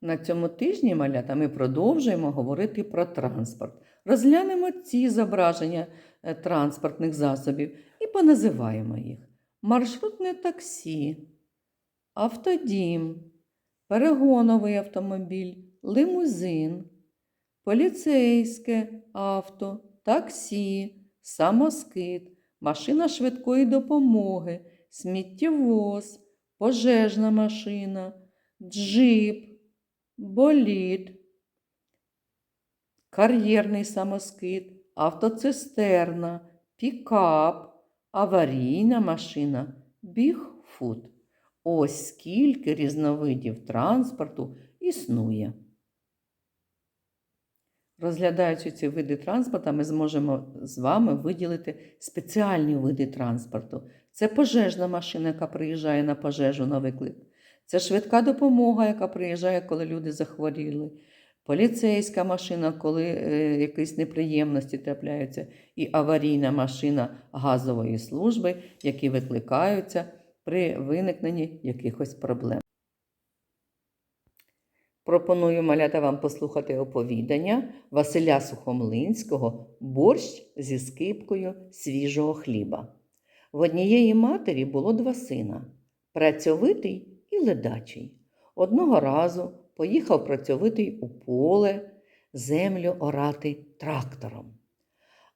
На цьому тижні, малята, ми продовжуємо говорити про транспорт. Розглянемо ці зображення е, транспортних засобів і поназиваємо їх. Маршрутне таксі, автодім, перегоновий автомобіль, лимузин, поліцейське авто, таксі, самоскид, машина швидкої допомоги, сміттєвоз, пожежна машина, джип, болід, кар'єрний самоскид, автоцистерна, пікап, аварійна машина, бігфут. Ось скільки різновидів транспорту існує. Розглядаючи ці види транспорту, ми зможемо з вами виділити спеціальні види транспорту. Це пожежна машина, яка приїжджає на пожежу на виклик. Це швидка допомога, яка приїжджає, коли люди захворіли. Поліцейська машина, коли е, якісь неприємності трапляються, і аварійна машина газової служби, які викликаються при виникненні якихось проблем. Пропоную малята вам послухати оповідання Василя Сухомлинського Борщ зі скипкою свіжого хліба. В однієї матері було два сина працьовитий ледачий. Одного разу поїхав працьовитий у поле землю орати трактором.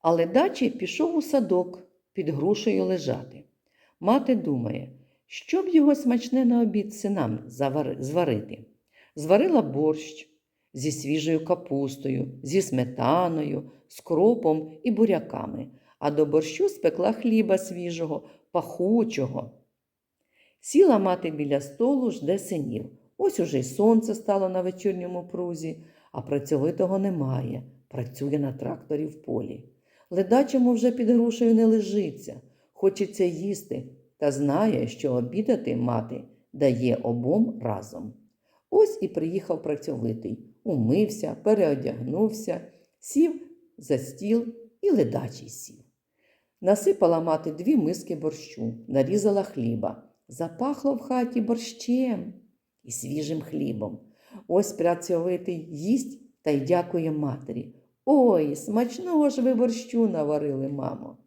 А ледачий пішов у садок під грушею лежати. Мати думає, що б його смачне на обід синам зварити. Зварила борщ зі свіжою капустою, зі сметаною, з кропом і буряками, а до борщу спекла хліба свіжого, пахучого. Сіла мати біля столу, жде синів. Ось уже й сонце стало на вечірньому прузі, а працьовитого немає, працює на тракторі в полі. Ледачому вже під грушею не лежиться, хочеться їсти, та знає, що обідати мати дає обом разом. Ось і приїхав працьовитий, умився, переодягнувся, сів за стіл і ледачий сів. Насипала мати дві миски борщу, нарізала хліба. Запахло в хаті борщем і свіжим хлібом. Ось працьовитий їсть та й дякує матері. Ой, смачного ж ви борщу наварили, мамо.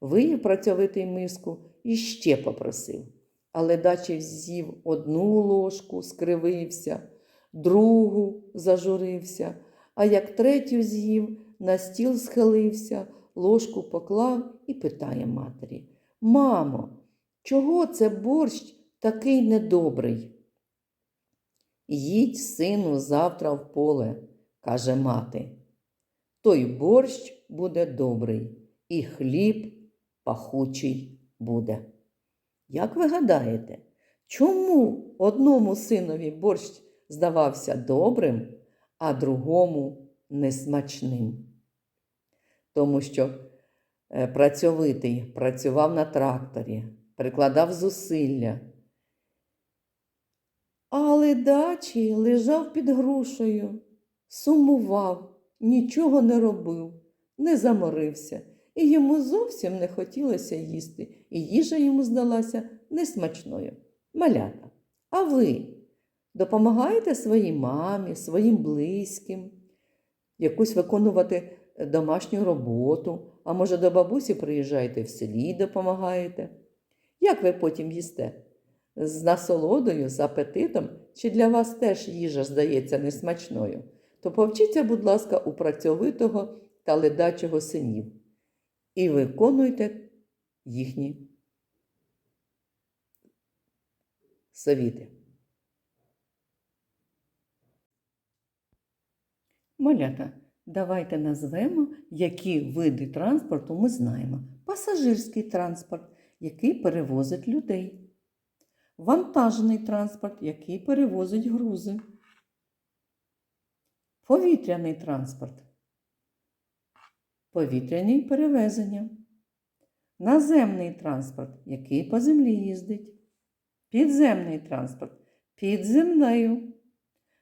Виїв працьовитий миску і ще попросив. Але дачі з'їв одну ложку, скривився, другу зажурився, а як третю з'їв, на стіл схилився, ложку поклав і питає матері: Мамо, чого це борщ такий недобрий? Їдь, сину, завтра в поле, каже мати. Той борщ буде добрий, і хліб пахучий буде. Як ви гадаєте, чому одному синові борщ здавався добрим, а другому несмачним? Тому що е, працьовитий працював на тракторі, прикладав зусилля. А ледачий лежав під грушею, сумував, нічого не робив, не заморився, і йому зовсім не хотілося їсти, і їжа йому здалася несмачною. Малята, а ви допомагаєте своїй мамі, своїм близьким, якусь виконувати домашню роботу, а може до бабусі приїжджаєте в селі допомагаєте? Як ви потім їсте? З насолодою, з апетитом, чи для вас теж їжа здається несмачною? То повчіться, будь ласка, у працьовитого та ледачого синів і виконуйте їхні совіти. Малята, давайте назвемо, які види транспорту ми знаємо. Пасажирський транспорт, який перевозить людей. Вантажний транспорт, який перевозить грузи. Повітряний транспорт. Повітряні перевезення. Наземний транспорт, який по землі їздить. Підземний транспорт під землею.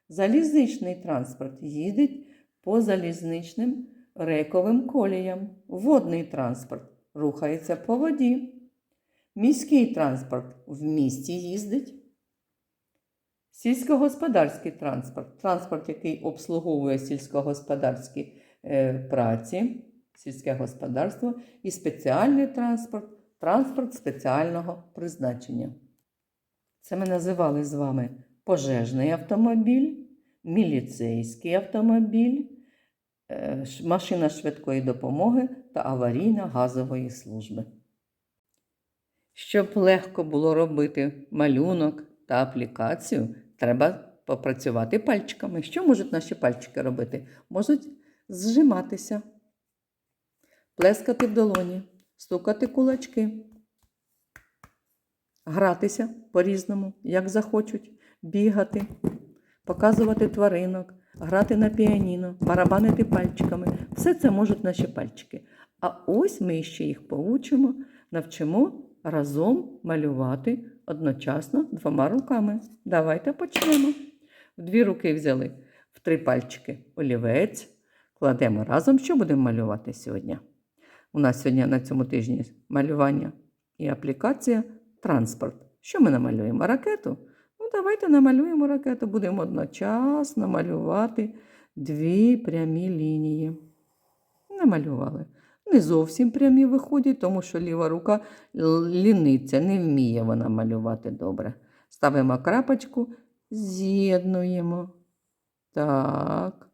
Залізничний транспорт їздить по залізничним рековим коліям. Водний транспорт рухається по воді. Міський транспорт в місті їздить. Сільськогосподарський транспорт транспорт, який обслуговує сільськогосподарські е, праці, сільське господарство, і спеціальний транспорт транспорт спеціального призначення. Це ми називали з вами пожежний автомобіль, міліцейський автомобіль, е, машина швидкої допомоги та аварійна газової служби. Щоб легко було робити малюнок та аплікацію, треба попрацювати пальчиками. Що можуть наші пальчики робити? Можуть зжиматися, плескати в долоні, стукати кулачки, гратися по-різному, як захочуть, бігати, показувати тваринок, грати на піаніно, барабанити пальчиками. Все це можуть наші пальчики. А ось ми ще їх поучимо, навчимо разом малювати одночасно двома руками. Давайте почнемо. В дві руки взяли в три пальчики олівець. Кладемо разом, що будемо малювати сьогодні. У нас сьогодні на цьому тижні малювання і аплікація транспорт. Що ми намалюємо? Ракету? Ну, давайте намалюємо ракету. Будемо одночасно малювати дві прямі лінії. Намалювали. Не зовсім прямі виходять, тому що ліва рука ліниться, не вміє вона малювати добре. Ставимо крапочку, з'єднуємо. Так.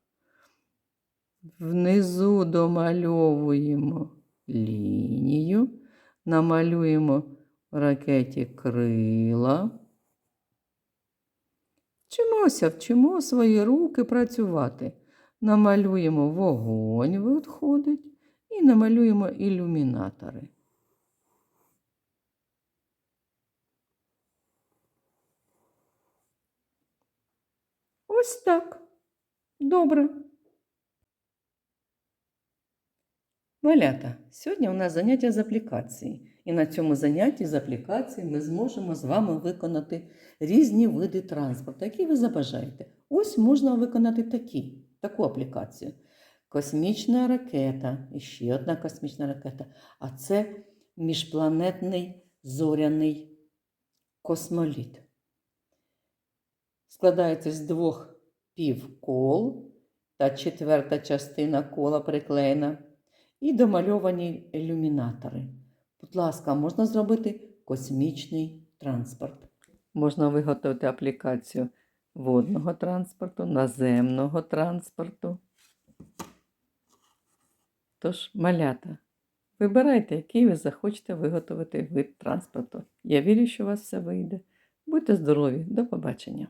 Внизу домальовуємо лінію, намалюємо в ракеті крила. Вчимося, вчимо свої руки працювати. Намалюємо вогонь, виходить, і намалюємо ілюмінатори. Ось так. Добре. Малята, сьогодні у нас заняття з аплікації. І на цьому занятті з аплікації ми зможемо з вами виконати різні види транспорту, які ви забажаєте. Ось можна виконати такі, таку аплікацію. Космічна ракета, і ще одна космічна ракета. А це міжпланетний зоряний космоліт. Складається з двох півкол та четверта частина кола приклеєна і домальовані ілюмінатори. Будь ласка, можна зробити космічний транспорт. Можна виготовити аплікацію водного транспорту, наземного транспорту. Тож, малята, вибирайте, який ви захочете виготовити вид транспорту. Я вірю, що у вас все вийде. Будьте здорові, до побачення!